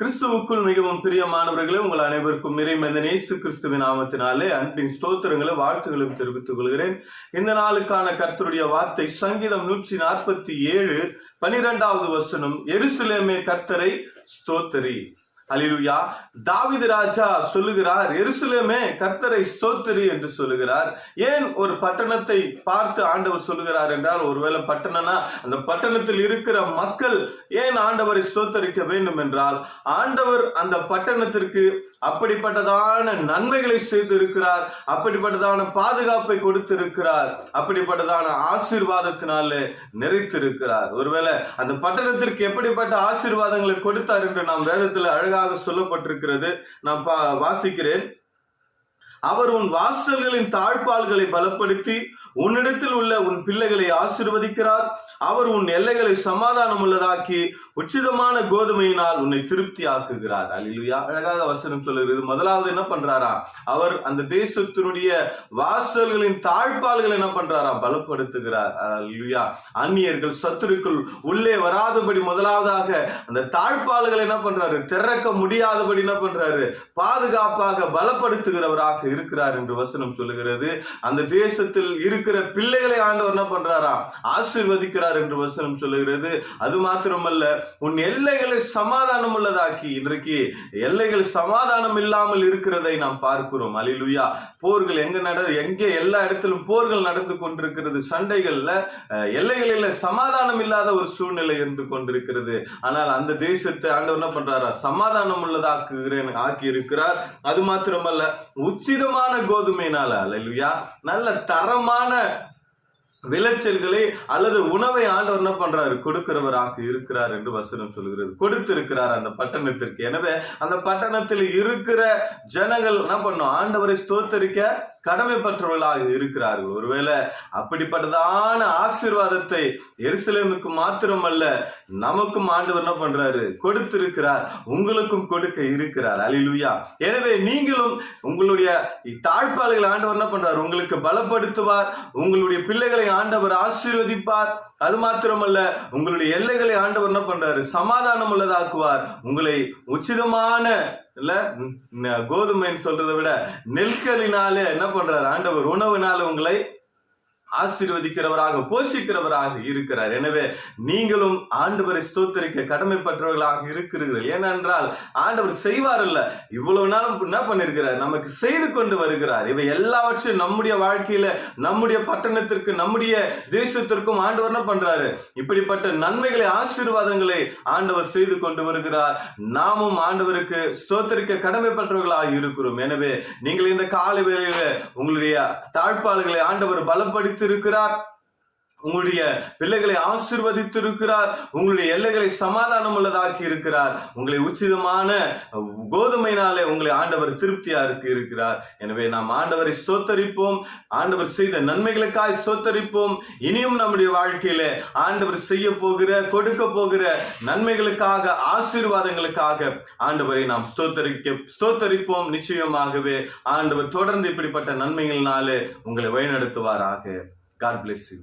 கிறிஸ்துவுக்குள் மிகவும் பிரியமானவர்களே உங்கள் அனைவருக்கும் இறைமந்த நேசு கிறிஸ்துவின் நாமத்தினாலே அன்பின் ஸ்தோத்திரங்களை வாழ்த்துகளும் தெரிவித்துக் கொள்கிறேன். இந்த நாளுக்கான கர்த்தருடைய வார்த்தை சங்கீதம் நூற்றி நாற்பத்தி ஏழு பனிரெண்டாவது வசனம் எருசலேமே கர்த்தரை ஸ்தோத்தரி. அலிலுயா தாவிது ராஜா சொல்லுகிறார் எருசலேமே கர்த்தரை ஸ்தோத்திரி என்று சொல்லுகிறார். ஏன் ஒரு பட்டணத்தை பார்த்து ஆண்டவர் சொல்லுகிறார் என்றால் ஒருவேளை பட்டணம்னா அந்த பட்டணத்தில் இருக்கிற மக்கள் ஏன் ஆண்டவரை ஸ்தோத்தரிக்க வேண்டும் என்றால் ஆண்டவர் அந்த பட்டணத்திற்கு அப்படிப்பட்டதான நன்மைகளை செய்திருக்கிறார் அப்படிப்பட்டதான பாதுகாப்பை கொடுத்திருக்கிறார் அப்படிப்பட்டதான ஆசீர்வாதத்தினாலே நிறைத்திருக்கிறார். ஒருவேளை அந்த பட்டணத்திற்கு எப்படிப்பட்ட ஆசீர்வாதங்களை கொடுத்தார் என்று நாம் வேதத்தில் அழகாக சொல்லப்பட்டிருக்கிறது. நான் பா- வாசிக்கிறேன். அவர் உன் வாசல்களின் தாழ்பால்களை பலப்படுத்தி உன்னிடத்தில் உள்ள உன் பிள்ளைகளை ஆசிர்வதிக்கிறார். அவர் உன் எல்லைகளை சமாதானம் உள்ளதாக்கி உச்சிதமான கோதுமையினால் உன்னை திருப்தி ஆக்குகிறார் அல்லேலூயா அழகாக வசனம் சொல்லுகிறது. முதலாவது என்ன பண்றாரா? அவர் அந்த தேசத்தினுடைய வாசல்களின் தாழ்பால்களை என்ன பண்றாரா? பலப்படுத்துகிறார். அல்லேலூயா அந்நியர்கள் சத்துருக்கள் உள்ளே வராதபடி முதலாவதாக அந்த தாழ்பால்களை என்ன பண்றாரு? திறக்க முடியாதபடி என்ன பண்றாரு? பாதுகாப்பாக பலப்படுத்துகிறவராக இருக்கிறார் என்று வசனம் சொல்லுகிறது. அந்த தேசத்தில் இருக்கிற பிள்ளைகளை ஆண்டவர் என்ன பண்றாரா? ஆசிர்வதிக்கிறார் என்று வசனம் சொல்லுகிறது. அது மாத்திரமல்ல உன் எல்லைகளை சமாதானம் உள்ளதாக்கி இன்றைக்கு எல்லைகள் சமாதானம் இல்லாமல் இருக்கிறதை நாம் பார்க்கிறோம். அலிலுயா போர்கள் எங்க நட எங்கே எல்லா இடத்திலும் போர்கள் நடந்து கொண்டிருக்கிறது. சண்டைகள்ல எல்லைகளில் சமாதானம் இல்லாத ஒரு சூழ்நிலை இருந்து கொண்டிருக்கிறது. ஆனால் அந்த தேசத்தை ஆண்டவர் என்ன பண்றாரா? சமாதானம் உள்ளதாக்குகிறேன் ஆக்கி இருக்கிறார் அது மாத்திரமல்ல உச்சிதமான கோதுமையினால அல்லையா நல்ல தரமான விளைச்சல்களை அல்லது உணவை ஆண்டவர் என்ன பண்றாரு? கொடுக்கிறவராக இருக்கிறார் என்று வசனம் சொல்கிறது. கொடுத்திருக்கிறார் அந்த பட்டணத்திற்கு. எனவே அந்த பட்டணத்தில் இருக்கிற ஜனங்கள் என்ன பண்ணும்? ஆண்டவரை ஸ்தோத்தரிக்க கடமைப்பற்றவர்களாக இருக்கிறார்கள். ஒருவேளை அப்படிப்பட்டதான ஆசீர்வாதத்தை எருசலேமுக்கு மாத்திரமல்ல நமக்கும் ஆண்டவர் என்ன பண்றாரு? கொடுத்திருக்கிறார். உங்களுக்கும் கொடுக்க இருக்கிறார். அலிலுயா. எனவே நீங்களும் உங்களுடைய தாழ்பாளைகள் ஆண்டவர் என்ன பண்றார்? உங்களுக்கு பலப்படுத்துவார். உங்களுடைய பிள்ளைகளை ஆண்டவர் ஆசீர்வதிப்பார். அது மாத்திரமல்ல உங்களுடைய எல்லைகளை ஆண்டவர் என்ன பண்றாரு? சமாதானம் உள்ளதாக்குவார் உங்களை உச்சிதமான இல்ல கோதுமைன்னு சொல்றதை விட நெல்களினால என்ன பண்றாரு? ஆண்டவர் உணவுனால உங்களை ஆசீர்வதிக்கிறவராக போஷிக்கிறவராக இருக்கிறார். எனவே நீங்களும் ஆண்டவரை ஸ்தோத்தரிக்க கடமைப்பட்டவர்களாக இருக்கிறீர்கள். ஏனென்றால் ஆண்டவர் செய்வார் இல்ல இவ்வளவு நாளும் என்ன பண்ணிருக்கிறார்? நமக்கு செய்து கொண்டு வருகிறார். இவை எல்லாவற்றையும் நம்முடைய வாழ்க்கையில நம்முடைய பட்டணத்திற்கு நம்முடைய தேசத்திற்கும் ஆண்டவர் என்ன பண்றாரு? இப்படிப்பட்ட நன்மைகளை ஆசீர்வாதங்களை ஆண்டவர் செய்து கொண்டு வருகிறார். நாமும் ஆண்டவருக்கு ஸ்தோத்தரிக்க கடமைப்பட்டவர்களாக இருக்கிறோம். எனவே நீங்கள் இந்த காலை வேளையில உங்களுடைய தாழ்பாடுகளை ஆண்டவர் பலப்படுத்தி இருக்கிறார் உங்களுடைய பிள்ளைகளை ஆசிர்வதித்து இருக்கிறார் உங்களுடைய எல்லைகளை சமாதானம் உள்ளதாக்கி இருக்கிறார். உங்களை உச்சிதமான கோதுமையினாலே உங்களை ஆண்டவர் திருப்தியா இருக்கு இருக்கிறார். எனவே நாம் ஆண்டவரை ஸ்தோத்தரிப்போம். ஆண்டவர் செய்த நன்மைகளுக்காய் ஸ்தோத்தரிப்போம். இனியும் நம்முடைய வாழ்க்கையில ஆண்டவர் செய்ய போகிற கொடுக்க போகிற நன்மைகளுக்காக ஆசீர்வாதங்களுக்காக ஆண்டவரை நாம் ஸ்தோத்தரிக்க ஸ்தோத்தரிப்போம். நிச்சயமாகவே ஆண்டவர் தொடர்ந்து இப்படிப்பட்ட நன்மைகளினாலே உங்களை வழிநடத்துவாராக. God bless you